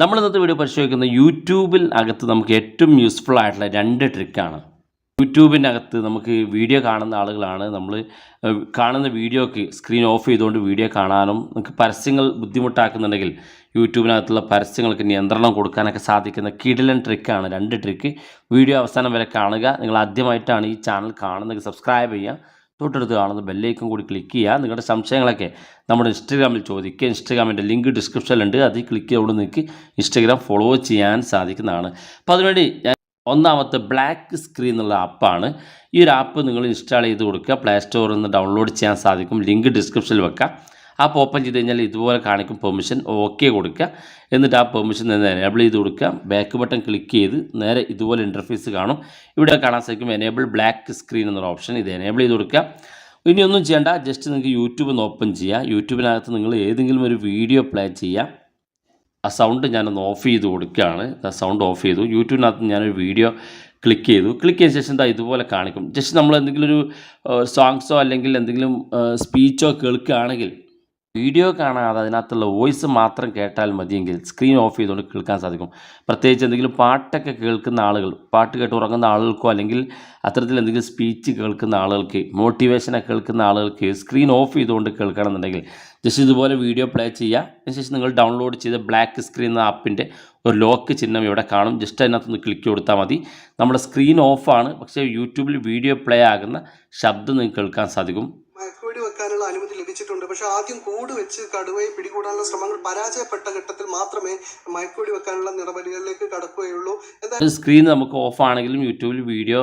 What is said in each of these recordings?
നമ്മൾ ഇന്നത്തെ വീഡിയോ പരിശോധിക്കുന്ന യൂട്യൂബിൽ അകത്ത് നമുക്ക് ഏറ്റവും യൂസ്ഫുൾ ആയിട്ടുള്ള രണ്ട് ട്രിക്കാണ് യൂട്യൂബിന്റെ അകത്ത് നമുക്ക് വീഡിയോ കാണുന്ന ആളുകളാണ്. നമ്മൾ കാണുന്ന വീഡിയോക്ക് സ്ക്രീൻ ഓഫ് ചെയ്തുകൊണ്ട് വീഡിയോ കാണാനും നമുക്ക് പരസ്യങ്ങൾ ബുദ്ധിമുട്ടാക്കുന്നുണ്ടെങ്കിൽ യൂട്യൂബിനകത്തുള്ള പരസ്യങ്ങൾക്ക് നിയന്ത്രണം കൊടുക്കാനൊക്കെ സാധിക്കുന്ന കിടിലൻ ട്രിക്കാണ് രണ്ട് ട്രിക്ക് വീഡിയോ അവസാനം വരെ കാണുക. നിങ്ങൾ ആദ്യമായിട്ടാണ് ഈ ചാനൽ കാണുന്നത് സബ്സ്ക്രൈബ് ചെയ്യുക. തൊട്ടടുത്ത് കാണുന്ന ബെല്ലേക്കും കൂടി ക്ലിക്ക് ചെയ്യുക. നിങ്ങളുടെ സംശയങ്ങളൊക്കെ നമ്മുടെ ഇൻസ്റ്റഗ്രാമിൽ ചോദിക്കുക. ഇൻസ്റ്റഗ്രാമിന്റെ ലിങ്ക് ഡിസ്ക്രിപ്ഷനിലുണ്ട് അതിൽ ക്ലിക്ക് ചെയ്തുകൊണ്ട് നിങ്ങൾക്ക് ഇൻസ്റ്റഗ്രാം ഫോളോ ചെയ്യാൻ സാധിക്കുന്നതാണ്. അപ്പോൾ അതിനുവേണ്ടി ഞാൻ ഒന്നാമത്തെ ബ്ലാക്ക് സ്ക്രീൻ എന്നുള്ള ആപ്പാണ് ഈ ഒരു ആപ്പ് നിങ്ങൾ ഇൻസ്റ്റാൾ ചെയ്ത് കൊടുക്കുക. പ്ലേ സ്റ്റോറിൽ നിന്ന് ഡൗൺലോഡ് ചെയ്യാൻ സാധിക്കും. ലിങ്ക് ഡിസ്ക്രിപ്ഷനിൽ വെക്കാം. ആപ്പ് ഓപ്പൺ ചെയ്ത് കഴിഞ്ഞാൽ ഇതുപോലെ കാണിക്കും പെർമിഷൻ ഓക്കെ കൊടുക്കുക. എന്നിട്ട് ആ പെർമിഷൻ നിന്ന് എനേബിൾ ചെയ്ത് കൊടുക്കുക. ബാക്ക് ബട്ടൺ ക്ലിക്ക് ചെയ്ത് നേരെ ഇതുപോലെ ഇന്റർഫേസ് കാണും. ഇവിടെ കാണാൻ സാധിക്കും എനേബിൾ ബ്ലാക്ക് സ്ക്രീൻ എന്നൊരു ഓപ്ഷൻ ഇത് എനേബിൾ ചെയ്ത് കൊടുക്കുക. ഇനിയൊന്നും ചെയ്യേണ്ട ജസ്റ്റ് നിങ്ങൾക്ക് യൂട്യൂബ് ഒന്ന് ഓപ്പൺ ചെയ്യുക. യൂട്യൂബിനകത്ത് നിങ്ങൾ ഏതെങ്കിലും ഒരു വീഡിയോ പ്ലേ ചെയ്യുക. ആ സൗണ്ട് ഞാനൊന്ന് ഓഫ് ചെയ്ത് കൊടുക്കുകയാണ്. ആ സൗണ്ട് ഓഫ് ചെയ്തു. യൂട്യൂബിനകത്ത് ഞാനൊരു വീഡിയോ ക്ലിക്ക് ചെയ്തു. ക്ലിക്ക് ചെയ്ത ശേഷം ദാ ഇതുപോലെ കാണിക്കും. ജസ്റ്റ് നമ്മൾ എന്തെങ്കിലും ഒരു സോങ്സോ അല്ലെങ്കിൽ എന്തെങ്കിലും സ്പീച്ചോ കേൾക്കുകയാണെങ്കിൽ വീഡിയോ കാണാതെ അതിനകത്തുള്ള വോയിസ് മാത്രം കേട്ടാൽ മതിയെങ്കിൽ സ്ക്രീൻ ഓഫ് ചെയ്തുകൊണ്ട് കേൾക്കാൻ സാധിക്കും. പ്രത്യേകിച്ച് എന്തെങ്കിലും പാട്ടൊക്കെ കേൾക്കുന്ന ആളുകൾ പാട്ട് കേട്ട് ഉറങ്ങുന്ന ആളുകൾക്കോ അല്ലെങ്കിൽ അത്തരത്തിൽ എന്തെങ്കിലും സ്പീച്ച് കേൾക്കുന്ന ആളുകൾക്ക് മോട്ടിവേഷനൊക്കെ കേൾക്കുന്ന ആളുകൾക്ക് സ്ക്രീൻ ഓഫ് ചെയ്തുകൊണ്ട് കേൾക്കണമെന്നുണ്ടെങ്കിൽ ജസ്റ്റ് ഇതുപോലെ വീഡിയോ പ്ലേ ചെയ്യുക. അതിനുശേഷം നിങ്ങൾ ഡൗൺലോഡ് ചെയ്ത ബ്ലാക്ക് സ്ക്രീൻ എന്ന ആപ്പിന്റെ ഒരു ലോക്ക് ചിഹ്നം ഇവിടെ കാണും. ജസ്റ്റ് അതിനകത്തൊന്ന് ക്ലിക്ക് കൊടുത്താൽ മതി. നമ്മുടെ സ്ക്രീൻ ഓഫാണ് പക്ഷേ യൂട്യൂബിൽ വീഡിയോ പ്ലേ ആകുന്ന ശബ്ദം നിങ്ങൾക്ക് കേൾക്കാൻ സാധിക്കും. ലഭിച്ചിട്ടുണ്ട് പക്ഷെ ആദ്യം കൂട് വെച്ച് കടുവയെ പിടികൂടാനുള്ള ശ്രമങ്ങൾ പരാജയപ്പെട്ട ഘട്ടത്തിൽ മാത്രമേ മയക്കുവെടി വെക്കാനുള്ള നടപടികളിലേക്ക് കടക്കുകയുള്ളൂ. എന്തായാലും സ്ക്രീൻ നമുക്ക് ഓഫ് ആണെങ്കിലും യൂട്യൂബിൽ വീഡിയോ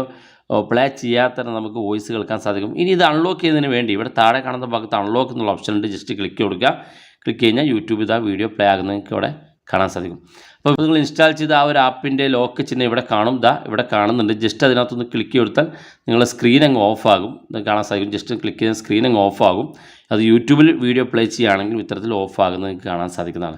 പ്ലേ ചെയ്യാത്ത നമുക്ക് വോയിസ് കേൾക്കാൻ സാധിക്കും. ഇനി ഇത് അൺലോക്ക് ചെയ്യുന്നതിന് വേണ്ടി ഇവിടെ താഴെ കാണുന്ന ഭാഗത്ത് അൺലോക്ക് എന്നുള്ള ഓപ്ഷൻ ഉണ്ട്. ജസ്റ്റ് ക്ലിക്ക് കൊടുക്കുക. ക്ലിക്ക് കഴിഞ്ഞാൽ യൂട്യൂബ് ഇതാ വീഡിയോ പ്ലേ ആകുന്നതിനൊക്കെ ഇവിടെ കാണാൻ സാധിക്കും. അപ്പോൾ നിങ്ങൾ ഇൻസ്റ്റാൾ ചെയ്ത ആ ഒരു ആപ്പിന്റെ ലോക്ക് ചിഹ്നം ഇവിടെ കാണും. ദാ ഇവിടെ കാണുന്നുണ്ട്. ജസ്റ്റ് അതിനകത്തൊന്ന് ക്ലിക്ക് കൊടുത്താൽ നിങ്ങളുടെ സ്ക്രീൻ അങ്ങ് ഓഫ് ആകും. കാണാൻ സാധിക്കും. ജസ്റ്റ് ക്ലിക്ക് ചെയ്താൽ സ്ക്രീൻ അങ്ങ് ഓഫ് ആകും. അത് യൂട്യൂബിൽ വീഡിയോ പ്ലേ ചെയ്യുകയാണെങ്കിൽ ഇത്തരത്തിൽ ഓഫ് ആകുന്നത് നിങ്ങൾക്ക് കാണാൻ സാധിക്കുന്നതാണ്.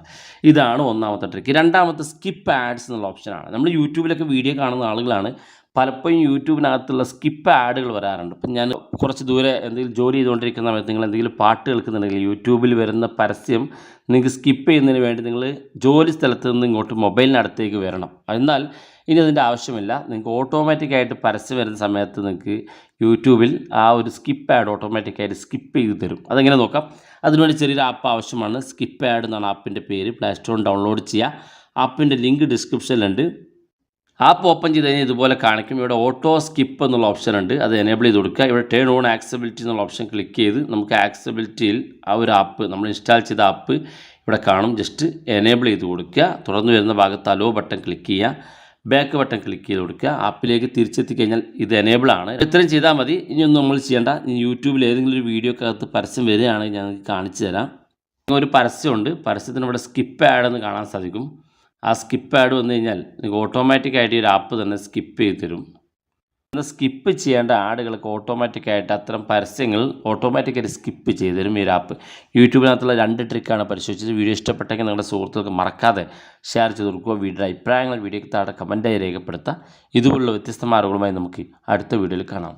ഇതാണ് ഒന്നാമത്തെ ട്രിക്ക് രണ്ടാമത്തെ സ്കിപ്പ് ആഡ്സ് എന്നുള്ള ഓപ്ഷനാണ് നമ്മൾ യൂട്യൂബിലൊക്കെ വീഡിയോ കാണുന്ന ആളുകളാണ്. പലപ്പോഴും യൂട്യൂബിനകത്തുള്ള സ്കിപ്പ് ആഡുകൾ വരാറുണ്ട്. ഇപ്പം ഞാൻ കുറച്ച് ദൂരെ എന്തെങ്കിലും ജോലി ചെയ്തുകൊണ്ടിരിക്കുന്ന സമയത്ത് നിങ്ങൾ എന്തെങ്കിലും പാട്ട് കേൾക്കുന്നുണ്ടെങ്കിൽ യൂട്യൂബിൽ വരുന്ന പരസ്യം നിങ്ങൾക്ക് സ്കിപ്പ് ചെയ്യുന്നതിന് വേണ്ടി നിങ്ങൾ ജോലി സ്ഥലത്ത് നിന്ന് ഇങ്ങോട്ട് മൊബൈലിനടുത്തേക്ക് വരണം. എന്നാൽ ഇനി അതിന്റെ ആവശ്യമില്ല. നിങ്ങൾക്ക് ഓട്ടോമാറ്റിക്കായിട്ട് പരസ്യം വരുന്ന സമയത്ത് നിങ്ങൾക്ക് യൂട്യൂബിൽ ആ ഒരു സ്കിപ്പ് ആഡ് ഓട്ടോമാറ്റിക്കായിട്ട് സ്കിപ്പ് ചെയ്ത് തരും. അതെങ്ങനെ നോക്കാം? അതിനുവേണ്ടി ചെറിയൊരു ആപ്പ് ആവശ്യമാണ്. സ്കിപ്പ് ആഡ് എന്നാണ് ആപ്പിന്റെ പേര്. പ്ലേ സ്റ്റോറിൽ ഡൗൺലോഡ് ചെയ്യുക. ആപ്പിന്റെ ലിങ്ക് ഡിസ്ക്രിപ്ഷനിലുണ്ട് ആപ്പ് ഓപ്പൺ ചെയ്ത് കഴിഞ്ഞാൽ ഇതുപോലെ കാണിക്കും. ഇവിടെ ഓട്ടോ സ്കിപ്പ് എന്നുള്ള ഓപ്ഷൻ ഉണ്ട്. അത് എനേബിൾ ചെയ്ത് കൊടുക്കുക. ഇവിടെ ടേൺ ഓൺ ആക്സബിലിറ്റി എന്നുള്ള ഓപ്ഷൻ ക്ലിക്ക് ചെയ്ത് നമുക്ക് ആക്സബിലിറ്റിയിൽ ആ ഒരു ആപ്പ് നമ്മൾ ഇൻസ്റ്റാൾ ചെയ്ത ആപ്പ് ഇവിടെ കാണും. ജസ്റ്റ് എനേബിൾ ചെയ്ത് കൊടുക്കുക. തുറന്നു വരുന്ന ഭാഗത്ത് അലോ ബട്ടൺ ക്ലിക്ക് ചെയ്യുക. ബാക്ക് ബട്ടൺ ക്ലിക്ക് ചെയ്ത് കൊടുക്കുക. ആപ്പിലേക്ക് തിരിച്ചെത്തി കഴിഞ്ഞാൽ ഇത് എനേബിൾ ആണ്. ഇത്രയും ചെയ്താൽ മതി. ഇനിയൊന്നും നമ്മൾ ചെയ്യേണ്ട. യൂട്യൂബിൽ ഏതെങ്കിലും ഒരു വീഡിയോക്കകത്ത് പരസ്യം വരികയാണെങ്കിൽ ഞാൻ നിങ്ങൾക്ക് കാണിച്ചു തരാം. ഒരു പരസ്യമുണ്ട്. പരസ്യത്തിന് ഇവിടെ സ്കിപ്പ് ആഡ് എന്ന് കാണാൻ സാധിക്കും. ആ സ്കിപ്പ് ആഡ് വന്നു കഴിഞ്ഞാൽ നിങ്ങൾക്ക് ഓട്ടോമാറ്റിക്കായിട്ട് ഈ ഒരു ആപ്പ് തന്നെ സ്കിപ്പ് ചെയ്ത് തരും. എന്നാൽ സ്കിപ്പ് ചെയ്യേണ്ട ആഡുകളൊക്കെ ഓട്ടോമാറ്റിക്കായിട്ട് അത്തരം പരസ്യങ്ങൾ ഓട്ടോമാറ്റിക്കായിട്ട് സ്കിപ്പ് ചെയ്ത് തരും ഈ ഒരു ആപ്പ് യൂട്യൂബിനകത്തുള്ള രണ്ട് ട്രിക്കാണ് പരിശോധിച്ചത്. വീഡിയോ ഇഷ്ടപ്പെട്ടെങ്കിൽ നിങ്ങളുടെ സുഹൃത്തുക്കൾക്ക് മറക്കാതെ ഷെയർ ചെയ്ത് കൊടുക്കുക. വീഡിയോ അഭിപ്രായങ്ങൾ വീഡിയോയ്ക്ക് താഴെ കമന്റായി രേഖപ്പെടുത്തുക. ഇതുപോലുള്ള വ്യത്യസ്തമായ അറിവുകളുമായി നമുക്ക് അടുത്ത വീഡിയോയിൽ കാണാം.